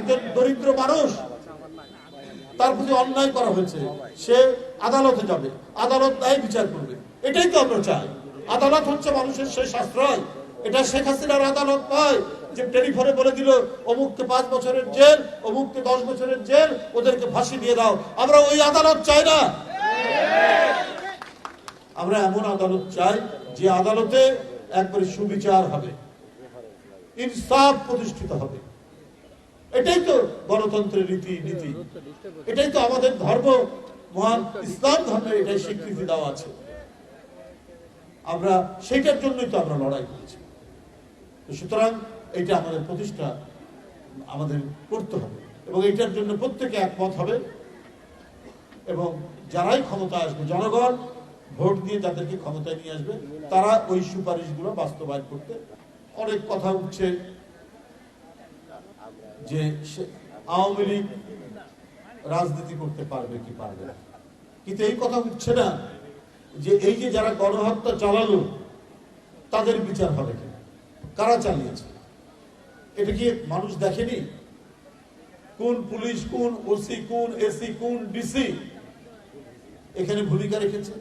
একজন দরিদ্র মানুষ, তার প্রতি অন্যায় করা হয়েছে, সে আদালতে যাবে। আদালত ন্যায় বিচার করবে। এটাই তো আমরা চাই। আদালত হচ্ছে মানুষের সেই সাশ্রয়। এটা শেখ হাসিনার আদালত নয় যে টেলিফোনে বলে দিল, অমুককে পাঁচ বছরের জেল, অমুককে দশ বছরের জেল, ওদেরকে ফাঁসি দিয়ে দাও। আমরা ওই আদালত চাই না। আমরা এমন আদালত চাই যে আদালতে একবারে সুবিচার হবে, ইনসাফ প্রতিষ্ঠিত হবে। এটাই তো গণতন্ত্রের রীতি, নীতি। এটাই তো আমাদের ধর্ম, মহান ইসলাম ধর্মের এটাই স্বীকৃতি দেওয়া আছে। আমরা সেইটার জন্যই তো আমরা লড়াই করেছি। সুতরাং এটা আমাদের প্রতিষ্ঠা, আমাদের করতে হবে এবং এটার জন্য প্রত্যেকে একমত হবে এবং যারাই ক্ষমতা আসবে, জনগণ ভোট দিয়ে তাদেরকে ক্ষমতায় নিয়ে আসবে, তারা ওই সুপারিশগুলো বাস্তবায়ন করতে অনেক কথা উঠছে। যে আওয়ামী লীগ রাজনীতি করতে পারবে কি পারবে না। কিন্তু এই কথা উঠছে না যে এই যে যারা গণহত্যা চালালো, তাদের বিচার হবে কি? কারা চালিয়েছে? এটা কি মানুষ দেখেনি? কোন পুলিশ, কোন ওসি, কোন এসি, কোন ডিসি এখানে ভূমিকা রেখেছে?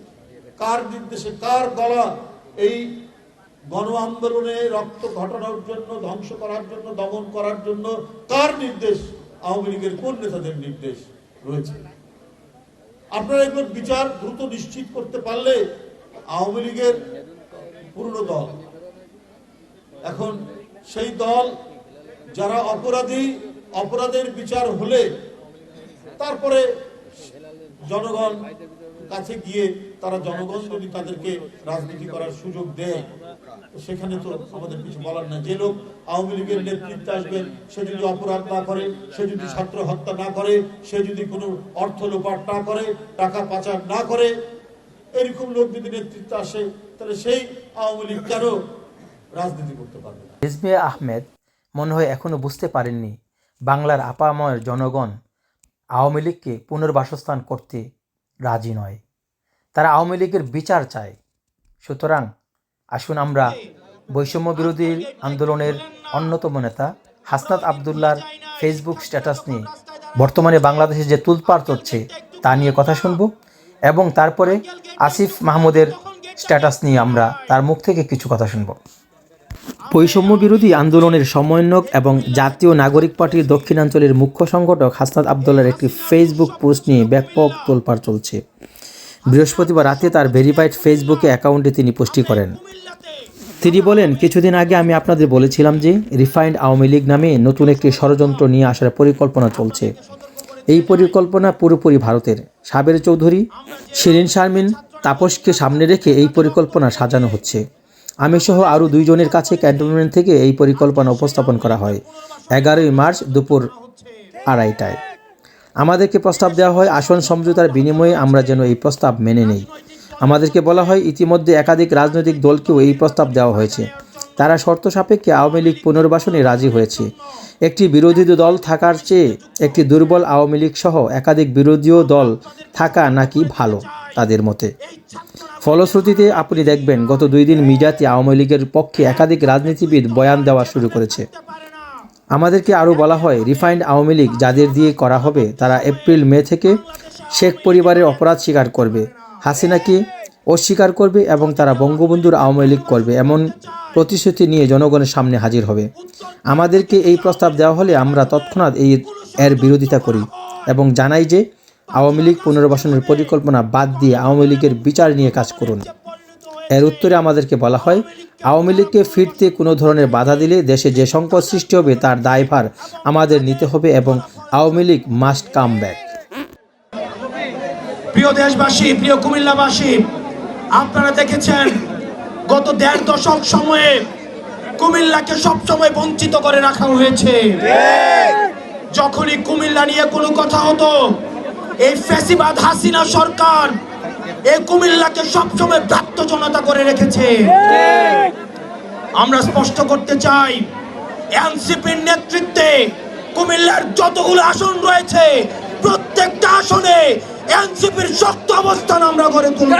কার নির্দেশে, কার গলা এই গণ আন্দোলনে রক্ত ঘটানোর জন্য, ধ্বংস করার জন্য, দমন করার জন্য কার নির্দেশ? আওয়ামী লীগের কোন নেতাদের নির্দেশ রয়েছে? আপনারা এগুলোর বিচার দ্রুত নিশ্চিত করতে পারলে আওয়ামী লীগের পুরনো দল, এখন সেই দল যারা অপরাধী, অপরাধের বিচার হলে তারপরে জনগণ কাছে গিয়ে তারা জনগণ যদি তাদেরকে রাজনীতি করার সুযোগ দেয় সেখানে তো আমাদের কিছু বলার না যে লোক আওয়ামী লীগের নেতৃত্বে আসবেন সে যদি অপরাধ না করে, সে যদি ছাত্র হত্যা না করে, সে যদি কোনো অর্থ লোপাট না করে, টাকা পাচার না করে, এরকম লোক যদি নেতৃত্বে আসে, তাহলে সেই আওয়ামী লীগ কেন রাজনীতি করতে পারবে না? আহমেদ মনে হয় এখনও বুঝতে পারেননি বাংলার আপাময়ের জনগণ আওয়ামী লীগকে পুনর্বাসস্থান করতে রাজি নয়। তারা আওয়ামী লীগের বিচার চায়। সুতরাং আসুন আমরা বৈষম্য বিরোধী আন্দোলনের অন্যতম নেতা হাসনাত আবদুল্লার ফেসবুক স্ট্যাটাস নিয়ে বর্তমানে বাংলাদেশে যে তুলপাড় চলছে তা নিয়ে কথা শুনব এবং তারপরে আসিফ মাহমুদের স্ট্যাটাস নিয়ে আমরা তার মুখ থেকে কিছু কথা শুনব। বৈষম্য বিরোধী আন্দোলনের সমন্বয়ক এবং জাতীয় নাগরিক পার্টির দক্ষিণাঞ্চলের মুখ্য সংগঠক হাসনাত আবদুল্লার একটি ফেসবুক পোস্ট নিয়ে ব্যাপক তোলপাড় চলছে। বৃহস্পতিবার রাতে তার ভেরিফাইড ফেসবুকে অ্যাকাউন্টে তিনি পোস্টটি করেন। তিনি বলেন, কিছুদিন আগে আমি আপনাদের বলেছিলাম যে রিফাইন্ড আওয়ামী লীগ নামে নতুন একটি ষড়যন্ত্র নিয়ে আসার পরিকল্পনা চলছে। এই পরিকল্পনা পুরোপুরি ভারতের। সাবের চৌধুরী, শিরিন শারমিন, তাপসকে সামনে রেখে এই পরিকল্পনা সাজানো হচ্ছে। আমি সহ আরও দুইজনের কাছে ক্যান্টনমেন্ট থেকে এই পরিকল্পনা উপস্থাপন করা হয়। এগারোই মার্চ দুপুর আড়াইটায়। আমাদেরকে প্রস্তাব দেওয়া হয়, আসন সমঝোতার বিনিময়ে আমরা যেন এই প্রস্তাব মেনে নেই। আমাদেরকে বলা হয়, ইতিমধ্যে একাধিক রাজনৈতিক দলকেও এই প্রস্তাব দেওয়া হয়েছে। তারা শর্ত সাপেক্ষে আওয়ামী লীগ পুনর্বাসনে রাজি হয়েছে। একটি বিরোধী দল থাকার চেয়ে একটি দুর্বল আওয়ামী লীগ সহ একাধিক বিরোধীয় দল থাকা নাকি ভালো? তাদের মতে। ফলশ্রুতিতে আপনি দেখবেন গত দুই দিন মিডিয়াতে আওয়ামী লীগের পক্ষে একাধিক রাজনীতিবিদ বয়ান দেওয়া শুরু করেছে। আমাদেরকে আরও বলা হয়, রিফাইন্ড আওয়ামী লীগ যাদের দিয়ে করা হবে, তারা এপ্রিল, মে থেকে শেখ পরিবারের অপরাধ স্বীকার করবে। হাসিনাকে অস্বীকার করবে এবং তারা বঙ্গবন্ধুর আওয়ামী লীগ করবে এমন প্রতিশ্রুতি নিয়ে জনগণের সামনে হাজির হবে। আমাদেরকে এই প্রস্তাব দেওয়া হলে আমরা তৎক্ষণাৎ এই এর বিরোধিতা করি এবং জানাই যে আওয়ামী লীগ পুনর্বাসনের পরিকল্পনা বাদ দিয়ে আওয়ামী লীগের বিচার নিয়ে কাজ করুন। এর উত্তরে আমাদেরকে বলা হয় আওয়ামী লীগকে ফিরতে কোনো ধরনের বাধা দিলে দেশে যে সংকট সৃষ্টি হবে তার দায়ভার আমাদের নিতে হবে এবং Awami League must come back. প্রিয় দেশবাসী প্রিয় কুমিল্লাবাসী আপনারা দেখেছেন গত দেড় দশক সময়ে কুমিল্লাকে সবসময় বঞ্চিত করে রাখা হয়েছে। যখনই কুমিল্লা নিয়ে কোনো কথা হতো এই ফেসিবাদ হাসিনা সরকার এই কুমিল্লাকে সবসময় ভ্রাত্য জনতা করে রেখেছে। আমরা স্পষ্ট করতে চাই, এনসিপির নেতৃত্বে কুমিল্লার যতগুলো আসন রয়েছে, প্রত্যেকটা আসনে এনসিপির শক্ত অবস্থান আমরা গড়ে তুলব।